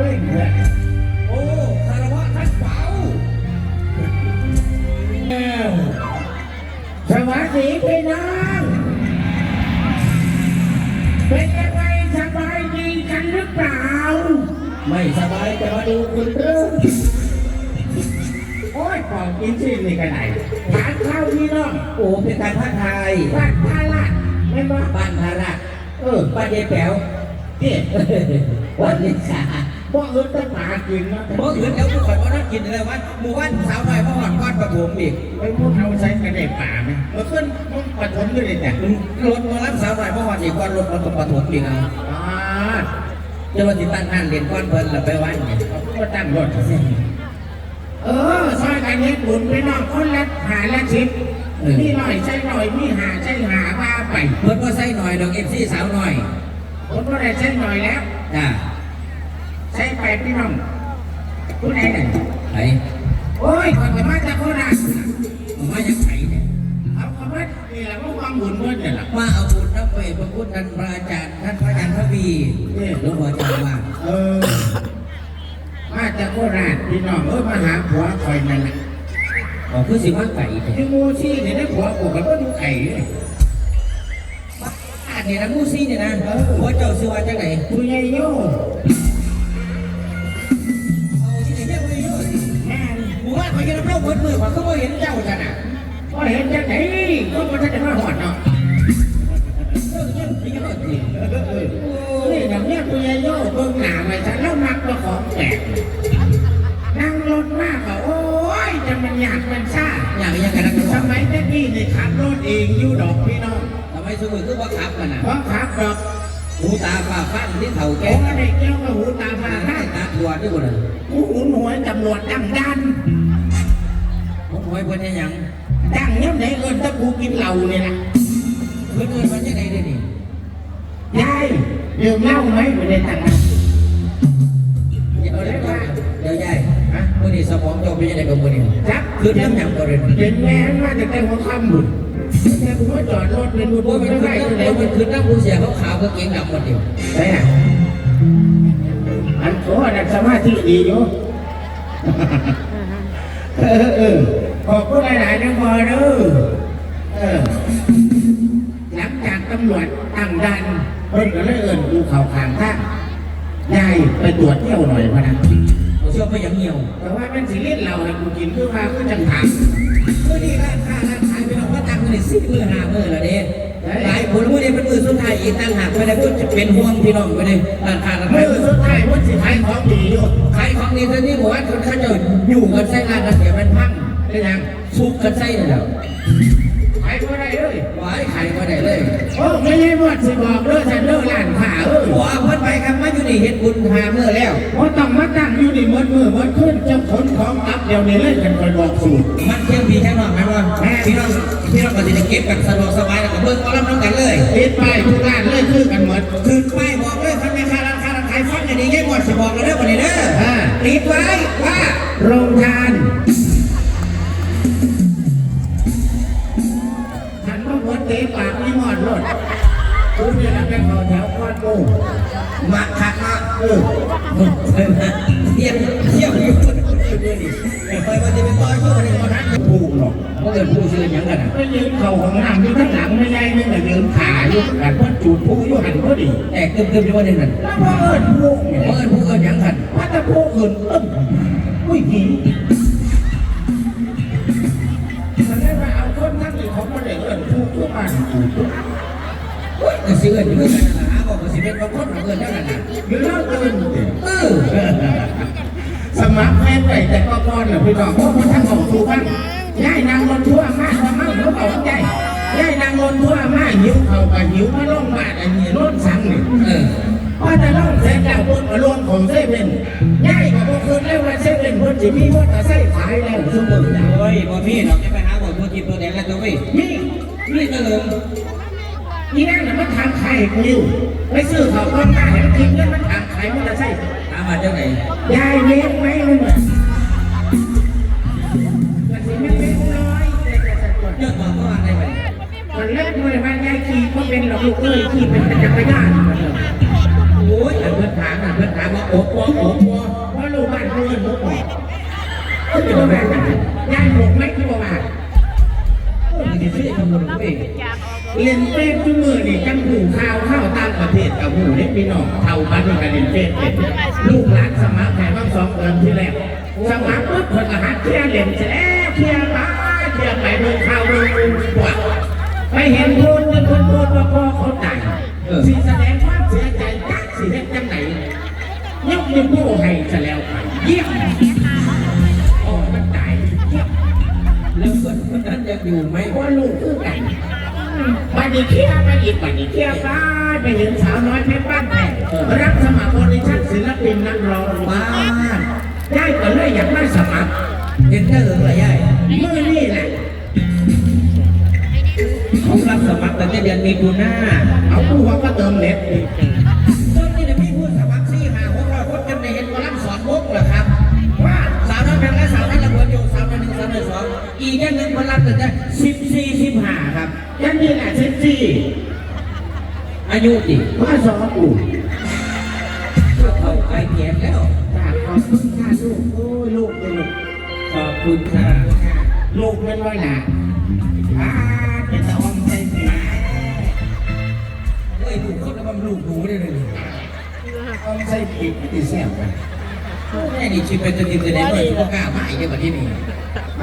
ด้วยเพื่อนโอ้คารวะท่านเป๋าเอ้าสวัสดีพี่น้องเป็นยังไงสบายดีกันหรือเปล่า ไม่สบายจะมาดูคุณเรื่องโอ้ยของกินชิ้นนี่กันไหนทานข้าวพี่น้องโอ้เป็นการพัฒไทยบ้านพาลาดไม่บอกบ้านภาระเออบ้านยายแป๋วนี่วันนี้สา พวกอื่นต้องมากินนะเมื่ออื่นแล้วทุกคนว่านั่งกินอะไรวะหมู่บ้านสาวน้อยพ่อหอดก้อนปฐมอีกไปพวกเราใช้กันในป่าไหมเมื่อขึ้นต้องปฐมด้วยเลยเนี่ยรถมารับสาวน้อยพ่อหอดอีกก้อนรถมาตกปฐมอีกเอาอ่าจะมาติดตั้งห้างเรียนก้อนเพิ่นแล้วไปวันเนี่ยเขาก็ตั้งรถเออซอยกันเฮ็ดบุญไปน้องคนละหาละชิดนี่หน่อยใช่หน่อยมีหาใช่หาว่าไปเพิ่นว่าใส่หน่อยดอกเอฟซีสาวหน่อยคนก็ได้ใช่หน่อยแล้วจ้า ใช่ไปพี่น้องผู้ใดเนี่ยไหนโอ้ยคนก็มาจากโคราชผมว่ายังไงเนี่ยเอาคำว่านี่แหละว่าความบุญเมื่อเนี่ยแหละว่าเอาบุญนับไปพระพุทธท่านพระอาจารย์ท่านพระอาจารย์พระบีหลวงพ่ออาจารย์ว่าเออมาจากโคราชพี่น้องเออมาหาผัวคอยนั่นแหละอ๋อคือสิว่าไก่เนี่ยที่มูชี่เนี่ยได้ผัวกูกับว่าดูไก่เลยอาดเนี่ยนะมูซี่เนี่ยนะหัวเจ้าสิว่าจังไหนผู้ใหญ่โย่ สมือคือว่าขับกันอะเพราะขับดอกหูตาฝ้าฟังที่เถ่าโอ้แก่ก็ได้เกี่ยวกับหูตาฟ้าตาได้ตาตัวด้วยคนอะกูหุนหัวตำรวจดังดันผมหวยเพิ่นยังดังยังไหนเอินถ้ากูกินเหล้าเนี่ยนะเพิ่นเอิ้นมันยังไงเด้นี่ยายดื่มเหล้าไหมไม่ได้ตังค์นะเดี๋ยวเดี๋ยวเดี๋ยวยายมื้อนี้สมองเจ้าเป็นยังไงกับมื้อนี้จับคือน้ำหยังบ่เด้เป็นแม่มาจากแต่หัวค่ำบุญแต่กูว่า จอดรถเป็นบุญว่าไม่มันได้คือที่ไหนว่ามันคือน้ำผู้เสียเขาขาวก็เก่งดำหมดเดียวใช่อะอันโอ้อันสมาธิดีอยู่เออเออขอบคุณหลายๆนะพอเด้อเออหลังจากตำรวจตั้งด่านเพิ่นก็เลยเอิ้นกูเข่าขางทางยายไปตรวจเที่ยวหน่อยพะนะเขาเชื่อไปยังเหี่ยว แต่ว่ามันสิเล่นเราให้กูกินคือว่าคือจังถามมื้อนี้ร้านค้าร้านขายไปเอา ว่าตังค์นี่สิบมือห้ามื้อละเด้หลายคนมื้อนี้เป็นมือสุดท้ายอีกต่างหากไม่ได้พูดเป็นห่วงพี่น้องไปเลยต่านค้าร้านมือสุดท้ายพูดสิขายของดีอยู่ขายของดีตอนนี้บอกว่าคนเขาจะอยู่กันใส่ร้านกันเดี๋ยวมันพังได้ยังสุกกันใส่นี่และขายบ่ได้เลยหวายขายก็ได้เลยโอ้ไม่ใช่หมดสิบอกเด้อฉันเด้อร้านค้าเอ้ยหัวเพิ่นไปกันมาอยู่นี่เฮ็ดบุญหามื้อแล้วเพราะต้องมาตั้งอยู่นี่หมดมือหมดขึ้นจะขนของกลับเดี๋ยวนี้เลยกันคอยบอกสูตรมันเที่ยงพี่แค่นอนไหมว่าพี่น้องพี่น้องก็จะเก็บกันสะดวกสบายแล้วก็เบิ่งเอาลำน้ำกันเลยปิดป้ายทุกร้านเลยคือกันหมดคือป้ายบอกเลยคันแม่ค้าร้านค้าร้านขายฟังอย่างนี้แย่หมดสิบอกเลยเด้อวันนี้เด้ออ่าติดไว้ว่าโรงทานฉัน เนี่ยนะเป็นเขาแถวก้อนโมมาคักมาเออเที่ยงเที่ยงอยู่ไปวันที่เป็นต้อยก็วันนี้วันนั้นผูกหรอกก็เกิดผู้ชื่อหยังกันอะไปยืนเข่าของน้ำอยู่ข้างหลังไม่ใหญ่นี่แต่ยืนขาอยู่กันเพิ่นจูดผู้อยู่หันก็ดีแต่เติมเติมอยู่วันนี้นั่นแล้วพอเอิญผู้เนี่ยเมื่อผู้เกิดหยังกันว่าแต่ผู้อื่นตึ้มอุ้ยผีมัน ก็สิเอิ้นอยู่กันนะหาบอกว่าสิเป็นบางคนเกิดได้นั่นน่ะหรือเลิกเอิญเออสมัครแม่ไปแต่ก็ก่อนเหรอพี่น้องเพราะมันทั้งของทูบ้านย่ายนางรถทั่วมากทำไมเขาเอาใจย่ายนางรถทั่วมากหิวเขากับหิวมาล่องบานอันนี้รถสั่งนี่เออพอจะล่องเสร็จแล้วบนอารมณ์ของเซเว่นย่ายกับพวกคนแล้วว่าเซเว่นเพิ่นจะมีมอเตอร์ไซค์ขายแล้วทุกมื้อนะโอ้ยบ่พี่ดอกจะไปหาบ่ตัวจีบตัวแดงแล้วตัวเว้ยนี่นี่ก็เลย นี่นั่งน่ะมันทำไข่กูอยู่ไปซื้อของก้อนหน้าเห็นกินเงินมันทำไข่มันจะใช่ถามมาเจ้าไหนยายเลี้ยงไหมมันเหมือนมันสิไม่เป็นร้อยแต่กระสับกระส่ายเยอะมว่าก็อะไรไปมันเลิกเลยมันยายขี่ก็เป็นหลอกลูกเอ้ยขี่เป็นจักรยานโอ้ยเพื่อนถามนะเพื่อนถามว่าโอ๊ะโอ๊ะโอ๊ะว่าลูกบ้านเพื่อนโอ๊ะโอ๊ะ ไปเรียนเฟซเป็นลูกหลานสมัครแข่งสองเดือนที่แรกสมัครปุ๊บคนก็หัดเคลียร์เล่นเสร็จแล้วเคลียร์มาเคลียร์ไปเมืองข่าวเมืองอื่นกว่าไปเห็นคนเงินคนโดนว่าพ่อเขาตายสิแสดงความเสียใจจักสิเฮ็ดจังไหนยกนิ้วโป้ให้ซะแล้วไปเยี่ยมโอ้มันตายเยี่ยมแล้วส่วนคนนั้นยังอยู่ไหมว่าลูกคือกันบัดนี้เคลียร์ไปอีกบัดนี้เคลียร์ไป ไปเห็นสาวน้อยเพชรบ้านแพงรับสมัครบริษัทศิลปินนักร้องบ้านได้ก็เลยอยากได้สมัครเห็นเด้อเหรอยายเมื่อนี่แหละเขารับสมัครตั้งแต่เดือนมีนา เอาผู้ว่าก็เติมเน็ตอีกจนนี่นะพี่พูดสมัครสี่หาหกร้อยคนจนในเห็นว่ารับสอนมุกเหรอครับ ว่าสาวน้อยแพงและสาวน้อยระเบิดอยู่สาวน้อยหนึ่งสาวน้อยสองอีกอย่างหนึ่งคนรับตั้งแต่สิบสี่สิบห้าครับ ยังนี่แหละเซ็กซี่ อายุดิว่าสองอู่เพื่อเข้าไปเกียรแล้วจากขอบคุณค่ะลูกโอ้ยลูกเป็นลูกขอบคุณค่ะลูกเป็นร้อยหนาอ่าเป็นตะออมใจสีเฮ้ยลูกเขาจะบำรุงหนูได้เลยออมใจผิดที่แซ่บไปแม่นี่ชิเป็นจะดินจะได้เลยพวกกล้าหายได้แบบที่นี่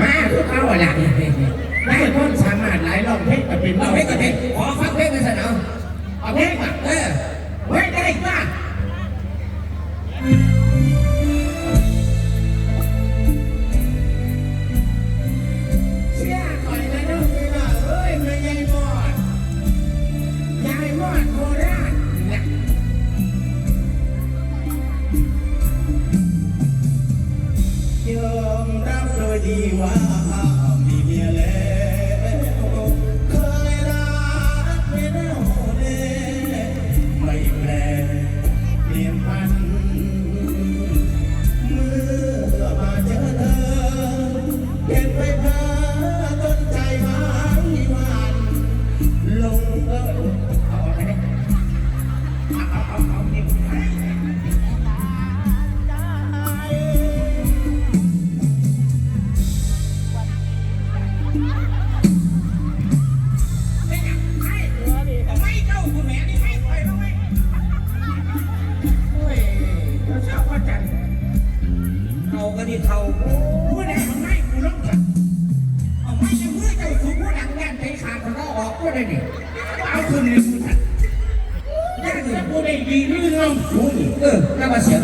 มาทุกเขาอะล่ะได้พ้นสามารถหลายรอบเพลงก็เป็นเอาเพลงกับเพลงขอฟังเพลงกันสักหน่อย เอาเพลงมาเออไว้ได้ป่ะเสียก่อนนะลูกพี่น้องเอ้ยแม่ยายมอดยายมอดโคราชนะยอมรับโดยดีว่ามีเมียแล้ว ก็ดีเท่าผู้ใดมันไม่กูลงจันเอาไม่ยังเมื่อเจ้าสูงผู้หลังแย่นใจขาดเขาออกก็ได้นี่เอาคืนเลยกูจันยากจะผู้ใดดีนี่เรื่องสูงเออแล้วมาเสีย